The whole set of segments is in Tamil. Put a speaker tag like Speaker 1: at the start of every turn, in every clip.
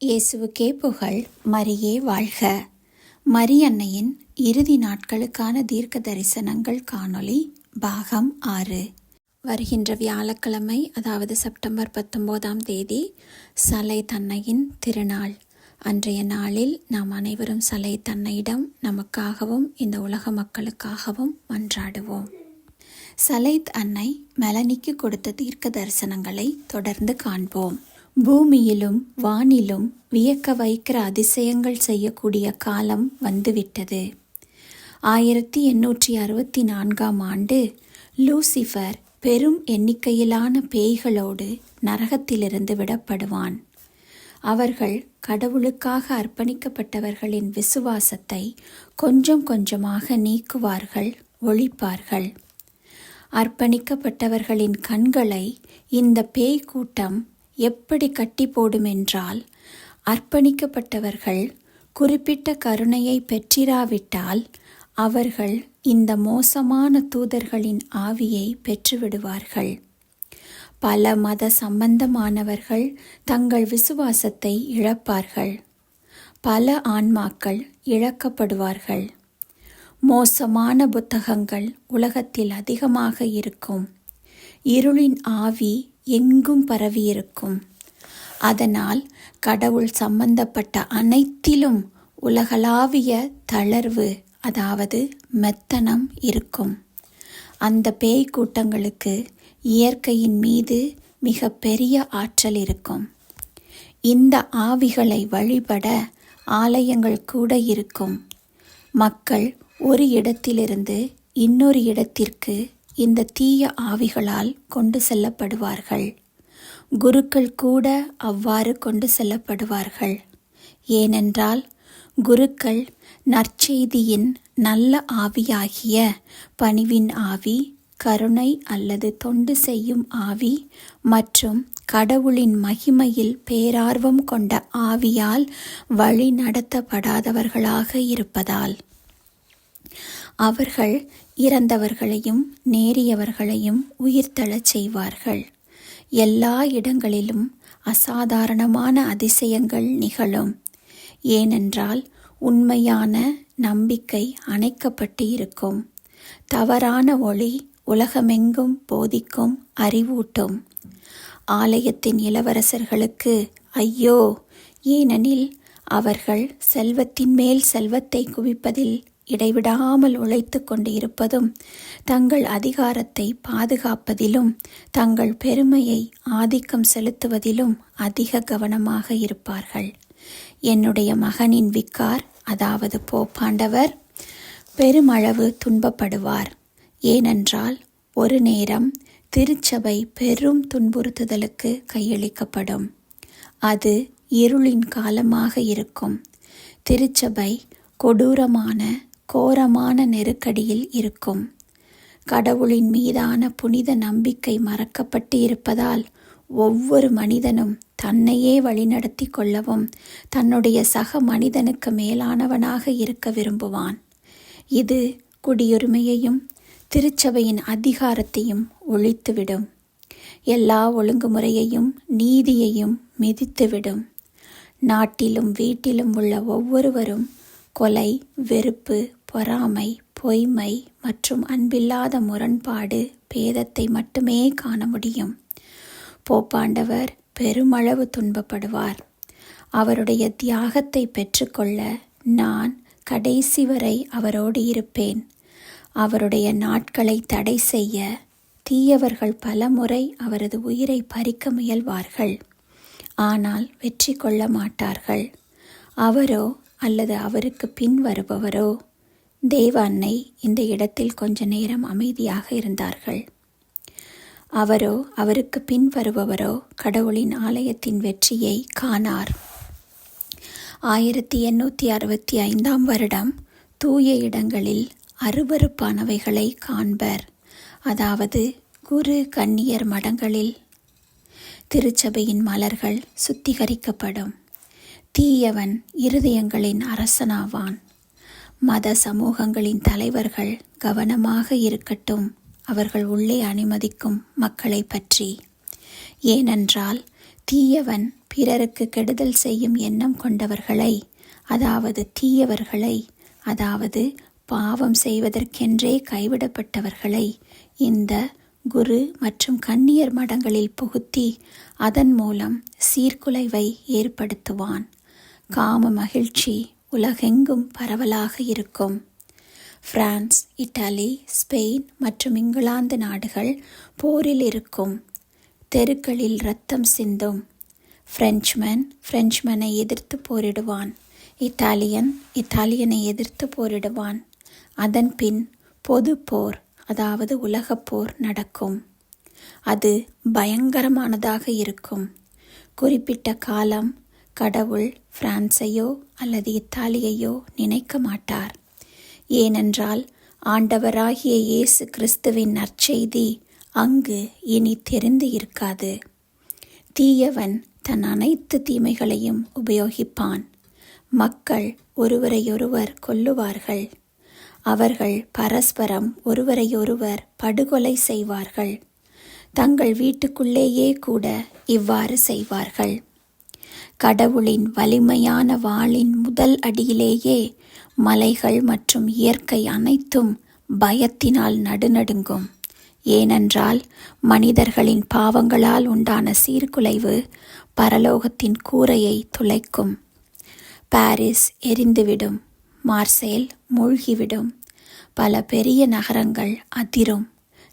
Speaker 1: இயேசுவுக்கே புகழ் மரியே வாழ்க. மரியன்னையின் இறுதி நாட்களுக்கான தீர்க்க தரிசனங்கள் காணொளி பாகம் ஆறு. வருகின்ற வியாழக்கிழமை அதாவது செப்டம்பர் பத்தொன்பதாம் தேதி சலை தன்னையின் திருநாள். அன்றைய நாளில் நாம் அனைவரும் சலை தன்னையிடம் நமக்காகவும் இந்த உலக மக்களுக்காகவும் மன்றாடுவோம். சலைத் அன்னை மெலனிக்கு கொடுத்த தீர்க்க தரிசனங்களை தொடர்ந்து காண்போம். பூமியிலும் வானிலும் வியக்க வைக்கிற அதிசயங்கள் செய்யக்கூடிய காலம் வந்துவிட்டது. ஆயிரத்தி எண்ணூற்றி அறுபத்தி நான்காம் ஆண்டு லூசிஃபர் பெரும் எண்ணிக்கையிலான பேய்களோடு நரகத்திலிருந்து விடப்படுவான். அவர்கள் கடவுளுக்காக அர்ப்பணிக்கப்பட்டவர்களின் விசுவாசத்தை கொஞ்சம் கொஞ்சமாக நீக்குவார்கள் ஒழிப்பார்கள். அர்ப்பணிக்கப்பட்டவர்களின் கண்களை இந்த பேய் கூட்டம் எப்படி கட்டி போடுமென்றால் அர்ப்பணிக்கப்பட்டவர்கள் குறிப்பிட்ட கருணையை பெற்றிராவிட்டால் அவர்கள் இந்த மோசமான தூதர்களின் ஆவியை பெற்றுவிடுவார்கள். பல மத சம்பந்தமானவர்கள் தங்கள் விசுவாசத்தை இழப்பார்கள். பல ஆன்மாக்கள் இழக்கப்படுவார்கள். மோசமான புத்தகங்கள் உலகத்தில் அதிகமாக இருக்கும். இருளின் ஆவி எங்கும் பரவியிருக்கும். அதனால் கடவுள் சம்பந்தப்பட்ட அனைத்திலும் உலகளாவிய தளர்வு அதாவது மெத்தனம் இருக்கும். அந்த பேய் கூட்டங்களுக்கு இயற்கையின் மீது மிக பெரிய ஆற்றல் இருக்கும். இந்த ஆவிகளை வழிபட ஆலயங்கள் கூட இருக்கும். மக்கள் ஒரு இடத்திலிருந்து இன்னொரு இடத்திற்கு இந்த தீய ஆவிகளால் கொண்டு செல்லப்படுவார்கள். குருக்கள் கூட அவ்வாறு கொண்டு செல்லப்படுவார்கள். ஏனென்றால் குருக்கள் நற்செய்தியின் நல்ல ஆவியாகிய பணிவின் ஆவி கருணை அல்லது தொண்டு செய்யும் ஆவி மற்றும் கடவுளின் மகிமையில் பேரார்வம் கொண்ட ஆவியால் வழி நடத்தப்படாதவர்களாக இருப்பதால். அவர்கள் இறந்தவர்களையும் நேரியவர்களையும் உயிர்த்தெழச் செய்வார்கள். எல்லா இடங்களிலும் அசாதாரணமான அதிசயங்கள் நிகழும். ஏனென்றால் உண்மையான நம்பிக்கை அணைக்கப்பட்டு இருக்கும். தவறான ஒளி உலகமெங்கும் போதிக்கும் அறிவூட்டும். ஆலயத்தின் இளவரசர்களுக்கு ஐயோ! ஏனெனில் அவர்கள் செல்வத்தின் மேல் செல்வத்தை குவிப்பதில் இடைவிடாமல் உழைத்து கொண்டு இருப்பதும் தங்கள் அதிகாரத்தை பாதுகாப்பதிலும் தங்கள் பெருமையை ஆதிக்கம் செலுத்துவதிலும் அதிக கவனமாக இருப்பார்கள். என்னுடைய மகனின் விக்கார் அதாவது போப்பாண்டவர் பெருமளவு துன்பப்படுவார். ஏனென்றால் ஒரு நேரம் திருச்சபை பெரும் துன்புறுத்துதலுக்கு கையளிக்கப்படும். அது இருளின் காலமாக இருக்கும். திருச்சபை கொடூரமான கோரமான நெருக்கடியில் இருக்கும். கடவுளின் மீதான புனித நம்பிக்கை மறக்கப்பட்டு இருப்பதால் ஒவ்வொரு மனிதனும் தன்னையே வழிநடத்தி கொள்ளவும் தன்னுடைய சக மனிதனுக்கு மேலானவனாக இருக்க விரும்புவான். இது குடியுரிமையையும் திருச்சபையின் அதிகாரத்தையும் ஒழித்துவிடும். எல்லா ஒழுங்குமுறையையும் நீதியையும் மிதித்துவிடும். நாட்டிலும் வீட்டிலும் உள்ள ஒவ்வொருவரும் கொலை வெறுப்பு பொறாமை பொய்மை மற்றும் அன்பில்லாத முரண்பாடு பேதத்தை மட்டுமே காண முடியும். போப்பாண்டவர் பெருமளவு துன்பப்படுவார். அவருடைய தியாகத்தை பெற்றுக்கொள்ள நான் கடைசி வரை அவரோடு இருப்பேன். அவருடைய நாட்களை தடை செய்ய தீயவர்கள் பலமுறை அவரது உயிரை பறிக்க முயல்வார்கள். ஆனால் வெற்றி கொள்ள மாட்டார்கள். அவரோ அல்லது அவருக்கு பின் வருபவரோ? தேவ அன்னை இந்த இடத்தில் கொஞ்ச நேரம் அமைதியாக இருந்தார்கள். அவரோ அவருக்கு பின் வருபவரோ கடவுளின் ஆலயத்தின் வெற்றியை காணார். ஆயிரத்தி எண்ணூற்றி அறுபத்தி ஐந்தாம் வருடம் தூய இடங்களில் அருவறுப்பானவைகளை காண்பர். அதாவது குரு கன்னியர் மடங்களில் திருச்சபையின் மலர்கள் சுத்திகரிக்கப்படும். தீயவன் இருதயங்களின் அரசனாவான். மத சமூகங்களின் தலைவர்கள் கவனமாக இருக்கட்டும் அவர்கள் உள்ளே அனுமதிக்கும் மக்களை பற்றி. ஏனென்றால் தீயவன் பிறருக்கு கெடுதல் செய்யும் எண்ணம் கொண்டவர்களை அதாவது தீயவர்களை அதாவது பாவம் செய்வதற்கென்றே கைவிடப்பட்டவர்களை இந்த குரு மற்றும் கன்னியர் மடங்களில் புகுத்தி அதன் மூலம் சீர்குலைவை ஏற்படுத்துவான். காம மகிழ்ச்சி உலகெங்கும் பரவலாக இருக்கும். பிரான்ஸ் இத்தாலி ஸ்பெயின் மற்றும் இங்கிலாந்து நாடுகள் போரில் இருக்கும். தெருக்களில் ரத்தம் சிந்தும். பிரெஞ்ச்மேன் பிரெஞ்ச்மேனை எதிர்த்து போரிடுவான். இத்தாலியன் இத்தாலியனை எதிர்த்து போரிடுவான். அதன் பின் பொது போர் அதாவது உலகப் போர் நடக்கும். அது பயங்கரமானதாக இருக்கும். குறிப்பிட்ட காலம் கடவுள் பிரான்சையோ அல்லது இத்தாலியையோ நினைக்க மாட்டார். ஏனென்றால் ஆண்டவராகிய இயேசு கிறிஸ்துவின் நற்செய்தி அங்கு இனி தெரிந்து இருக்காது. தீயவன் தன் அனைத்து தீமைகளையும் உபயோகிப்பான். மக்கள் ஒருவரையொருவர் கொல்லுவார்கள். அவர்கள் பரஸ்பரம் ஒருவரையொருவர் படுகொலை செய்வார்கள். தங்கள் வீட்டுக்குள்ளேயே கூட இவ்வாறு செய்வார்கள். கடவுளின் வலிமையான வாளின் முதல் அடியிலேயே மலைகள் மற்றும் இயற்கை அனைத்தும் பயத்தினால் நடுநடுங்கும். ஏனென்றால் மனிதர்களின் பாவங்களால் உண்டான சீர்குலைவு பரலோகத்தின் கூரையை துளைக்கும். பாரிஸ் எரிந்துவிடும் மார்சேல் மூழ்கிவிடும். பல பெரிய நகரங்கள் அதிரும்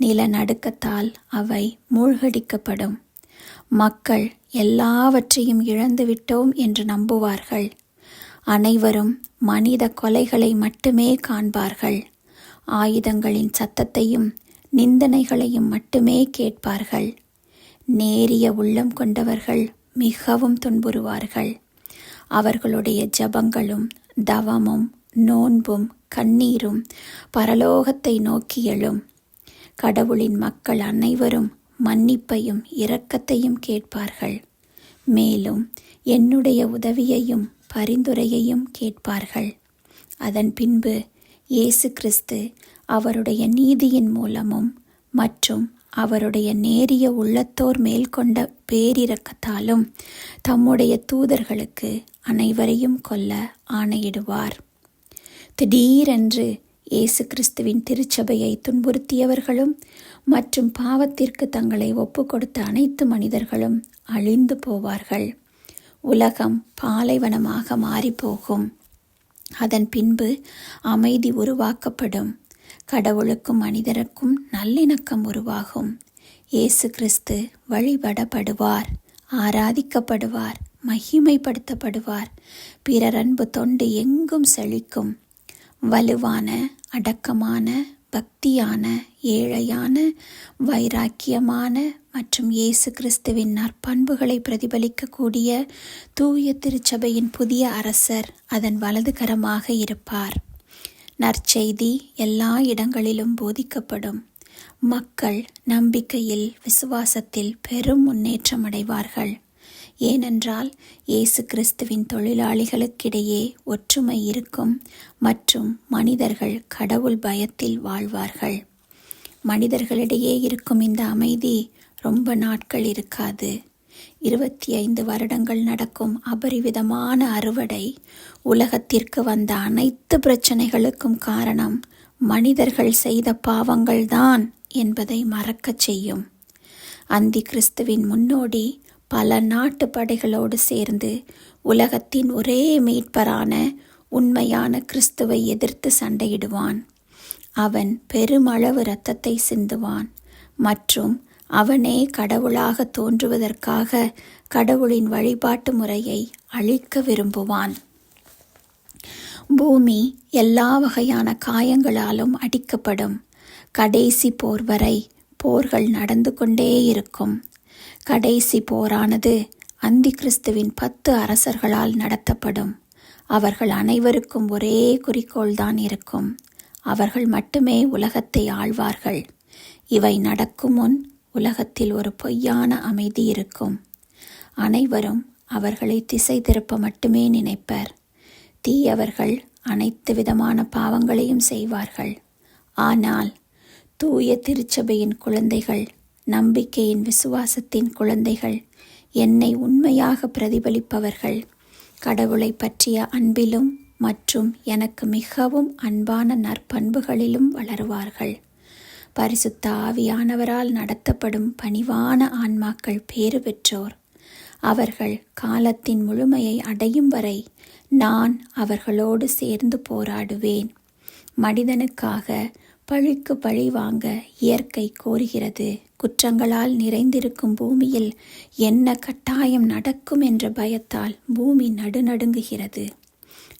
Speaker 1: நிலநடுக்கத்தால் அவை மூழ்கடிக்கப்படும். மக்கள் எல்லாவற்றையும் இழந்துவிட்டோம் என்று நம்புவார்கள். அனைவரும் மனித கொலைகளை மட்டுமே காண்பார்கள். ஆயுதங்களின் சத்தத்தையும் நிந்தனைகளையும் மட்டுமே கேட்பார்கள். நேரிய உள்ளம் கொண்டவர்கள் மிகவும் துன்புறுவார்கள். அவர்களுடைய ஜபங்களும் தவமும் நோன்பும் கண்ணீரும் பரலோகத்தை நோக்கி எழும் கடவுளின் மக்கள் அனைவரும் மன்னிப்பையும் இரக்கத்தையும் கேட்பார்கள். மேலும் என்னுடைய உதவியையும் பரிந்துரையையும் கேட்பார்கள். அதன் பின்பு இயேசு கிறிஸ்து அவருடைய நீதியின் மூலமும் மற்றும் அவருடைய நேரிய உள்ளத்தோர் மேல் கொண்ட பேரிரக்கத்தாலும் தம்முடைய தூதர்களுக்கு அனைவரையும் கொல்ல ஆணையிடுவார். திடீரென்று இயேசு கிறிஸ்துவின் திருச்சபையை துன்புறுத்தியவர்களும் மற்றும் பாவத்திற்கு தங்களை ஒப்பு கொடுத்த அனைத்து மனிதர்களும் அழிந்து போவார்கள். உலகம் பாலைவனமாக மாறிப்போகும். அதன் பின்பு அமைதி உருவாக்கப்படும். கடவுளுக்கும் மனிதருக்கும் நல்லிணக்கம் உருவாகும். இயேசு கிறிஸ்து வழிபடப்படுவார் ஆராதிக்கப்படுவார் மகிமைப்படுத்தப்படுவார். பிறர் அன்பு தொண்டு எங்கும் செழிக்கும். வலுவான அடக்கமான பக்தியான ஏழையான வைராக்கியமான மற்றும் இயேசு கிறிஸ்துவின் நற்பண்புகளை பிரதிபலிக்கக்கூடிய தூய திருச்சபையின் புதிய அரசர் அதன் வலதுகரமாக இருப்பார். நற்செய்தி எல்லா இடங்களிலும் போதிக்கப்படும். மக்கள் நம்பிக்கையில் விசுவாசத்தில் பெரும் முன்னேற்றம் அடைவார்கள். ஏனென்றால் இயேசு கிறிஸ்துவின் தொழிலாளிகளுக்கிடையே ஒற்றுமை இருக்கும் மற்றும் மனிதர்கள் கடவுள் பயத்தில் வாழ்வார்கள். மனிதர்களிடையே இருக்கும் இந்த அமைதி ரொம்ப நாட்கள் இருக்காது. இருபத்தி ஐந்து வருடங்கள் நடக்கும் அபரிவிதமான அறுவடை உலகத்திற்கு வந்த அனைத்து பிரச்சனைகளுக்கும் காரணம் மனிதர்கள் செய்த பாவங்கள்தான் என்பதை மறக்கச் செய்யும். அந்தி கிறிஸ்துவின் முன்னோடி பல நாட்டு படைகளோடு சேர்ந்து உலகத்தின் ஒரே மீட்பரான உண்மையான கிறிஸ்துவை எதிர்த்து சண்டையிடுவான். அவன் பெருமளவு இரத்தத்தை சிந்துவான் மற்றும் அவனே கடவுளாக தோன்றுவதற்காக கடவுளின் வழிபாட்டு முறையை அழிக்க விரும்புவான். பூமி எல்லா வகையான காயங்களாலும் அடிக்கப்படும். கடைசி போர் வரை போர்கள் நடந்து கொண்டே இருக்கும். கடைசி போரானது அந்தி கிறிஸ்துவின் பத்து அரசர்களால் நடத்தப்படும். அவர்கள் அனைவருக்கும் ஒரே குறிக்கோள்தான் இருக்கும். அவர்கள் மட்டுமே உலகத்தை ஆழ்வார்கள் இவை நடக்கும் முன் உலகத்தில் ஒரு பொய்யான அமைதி இருக்கும். அனைவரும் அவர்களை திசை திருப்ப மட்டுமே நினைப்பர். தீயவர்கள் அனைத்து விதமான பாவங்களையும் செய்வார்கள். ஆனால் தூய திருச்சபையின் குழந்தைகள் நம்பிக்கையின் விசுவாசத்தின் குழந்தைகள் என்னை உண்மையாக பிரதிபலிப்பவர்கள். கடவுளை பற்றிய அன்பிலும் மற்றும் எனக்கு மிகவும் அன்பான நற்பண்புகளிலும் வளருவார்கள். பரிசுத்த ஆவியானவரால் நடத்தப்படும் பணிவான ஆன்மாக்கள் பேறு பெற்றோர். அவர்கள் காலத்தின் முழுமையை அடையும் வரை நான் அவர்களோடு சேர்ந்து போராடுவேன். மனிதனுக்காக பழிக்கு பழி வாங்க இயற்கை கோருகிறது. குற்றங்களால் நிறைந்திருக்கும் பூமியில் என்ன கட்டாயம் நடக்கும் என்ற பயத்தால் பூமி நடுநடுங்குகிறது.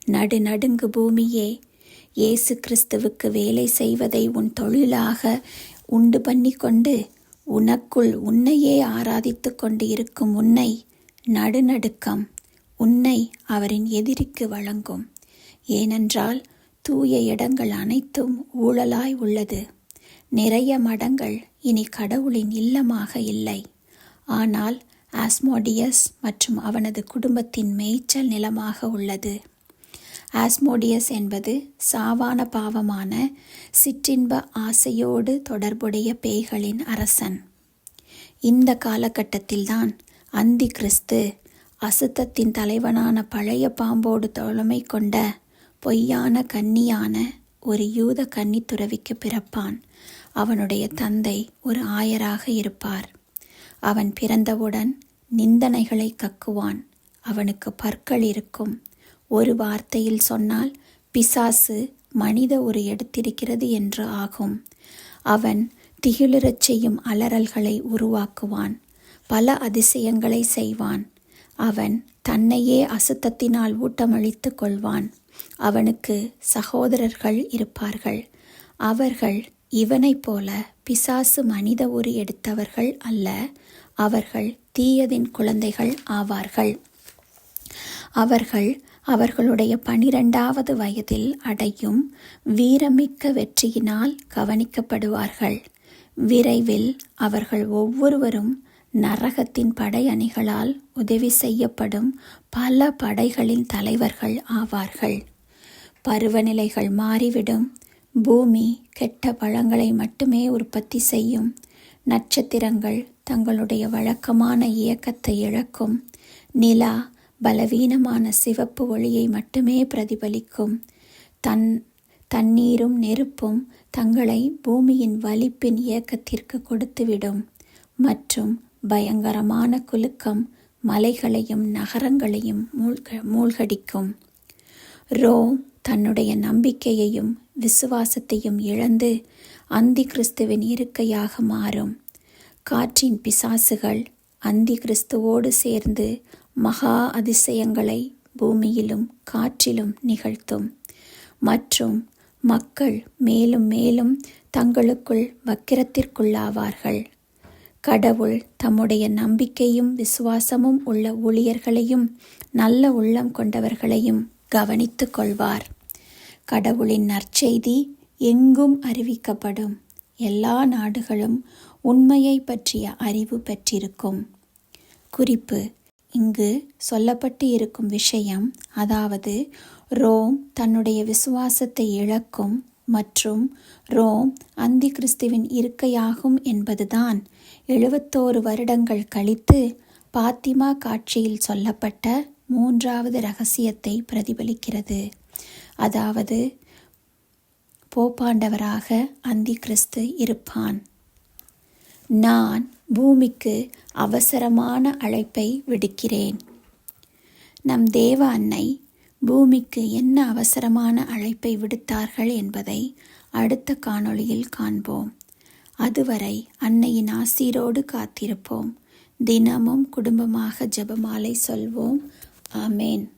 Speaker 1: நடுநடுங்கு பூமியே இயேசு கிறிஸ்துவுக்கு வேலை செய்வதை உன் தொழிலாக உண்டு பண்ணி கொண்டு உனக்குள் உன்னையே ஆராதித்து கொண்டு இருக்கும் உன்னை நடுநடுக்கம் உன்னை அவரின் எதிரிக்கு வழங்கும். ஏனென்றால் தூய இடங்கள் அனைத்தும் ஊழலாய் உள்ளது. நிறைய மடங்கள் இனி கடவுளின் இல்லமாக இல்லை. ஆனால் ஆஸ்மோடியஸ் மற்றும் அவனது குடும்பத்தின் மேய்ச்சல் நிலமாக உள்ளது. ஆஸ்மோடியஸ் என்பது சாவான பாவமான சிற்றின்ப ஆசையோடு தொடர்புடைய பேய்களின் அரசன். இந்த காலகட்டத்தில்தான் அந்தி கிறிஸ்து அசுத்தத்தின் தலைவனான பழைய பாம்போடு தோழமை கொண்ட பொய்யான கன்னியான ஒரு யூத கன்னி துறவிக்கு பிறப்பான். அவனுடைய தந்தை ஒரு ஆயராக இருப்பார். அவன் பிறந்தவுடன் நிந்தனைகளை கக்குவான். அவனுக்கு பற்கள் இருக்கும். ஒரு வார்த்தையில் சொன்னால் பிசாசு மனித ஒரு எடுத்திருக்கிறது என்று ஆகும். அவன் திகிலுறச் செய்யும் அலறல்களை உருவாக்குவான். பல அதிசயங்களை செய்வான். அவன் தன்னையே அசுத்தத்தினால் ஊட்டமளித்து கொள்வான். அவனுக்கு சகோதரர்கள் இருப்பார்கள். அவர்கள் இவனைப் போல பிசாசு மனித உரு எடுத்தவர்கள் அல்ல. அவர்கள் தீயதின் குழந்தைகள் ஆவார்கள். அவர்கள் அவர்களுடைய பனிரெண்டாவது வயதில் அடையும் வீரமிக்க வெற்றியினால் கவனிக்கப்படுவார்கள். விரைவில் அவர்கள் ஒவ்வொருவரும் நரகத்தின் படையணிகளால் உதவி செய்யப்படும் பல படைகளின் தலைவர்கள் ஆவார்கள். பருவநிலைகள் மாறிவிடும். பூமி கெட்ட பழங்களை மட்டுமே உற்பத்தி செய்யும். நட்சத்திரங்கள் தங்களுடைய வழக்கமான இயக்கத்தை இழக்கும். நிலா பலவீனமான சிவப்பு ஒளியை மட்டுமே பிரதிபலிக்கும். தன் தண்ணீரும் நெருப்பும் தங்களை பூமியின் வலிப்பின் இயக்கத்திற்கு கொடுத்துவிடும். மற்றும் பயங்கரமான குலுக்கம் மலைகளையும் நகரங்களையும் மூழ்க மூழ்கடிக்கும். ரோம் தன்னுடைய நம்பிக்கையையும் விசுவாசத்தையும் இழந்து அந்தி கிறிஸ்துவின் இருக்கையாக மாறும். காற்றின் பிசாசுகள் அந்தி கிறிஸ்துவோடு சேர்ந்து மகா அதிசயங்களை பூமியிலும் காற்றிலும் நிகழ்த்தும். மற்றும் மக்கள் மேலும் மேலும் தங்களுக்குள் வக்கிரத்திற்குள்ளாவார்கள். கடவுள் தம்முடைய நம்பிக்கையும் விசுவாசமும் உள்ள ஊழியர்களையும் நல்ல உள்ளம் கொண்டவர்களையும் கவனித்து கொள்வார் கடவுளின் நற்செய்தி எங்கும் அறிவிக்கப்படும். எல்லா நாடுகளும் உண்மையை பற்றிய அறிவு பெற்றிருக்கும். குறிப்பு இங்கு சொல்லப்பட்டு இருக்கும் விஷயம் அதாவது ரோம் தன்னுடைய விசுவாசத்தை இழக்கும் மற்றும் ரோம் அந்தி கிறிஸ்துவின் இருக்கையாகும் என்பதுதான் எழுபத்தோரு வருடங்கள் கழித்து பாத்திமா காட்சியில் சொல்லப்பட்ட மூன்றாவது ரகசியத்தை பிரதிபலிக்கிறது. அதாவது போப்பாண்டவராக அந்தி கிறிஸ்து இருப்பான். நான் பூமிக்கு அவசரமான அழைப்பை விடுக்கிறேன். நம் தேவ அன்னை பூமிக்கு என்ன அவசரமான அழைப்பை விடுத்தார்கள் என்பதை அடுத்த காணொளியில் காண்போம். அதுவரை அன்னையின் ஆசீரோடு காத்திருப்போம். தினமும் குடும்பமாக ஜெபமாலை சொல்வோம். Amen.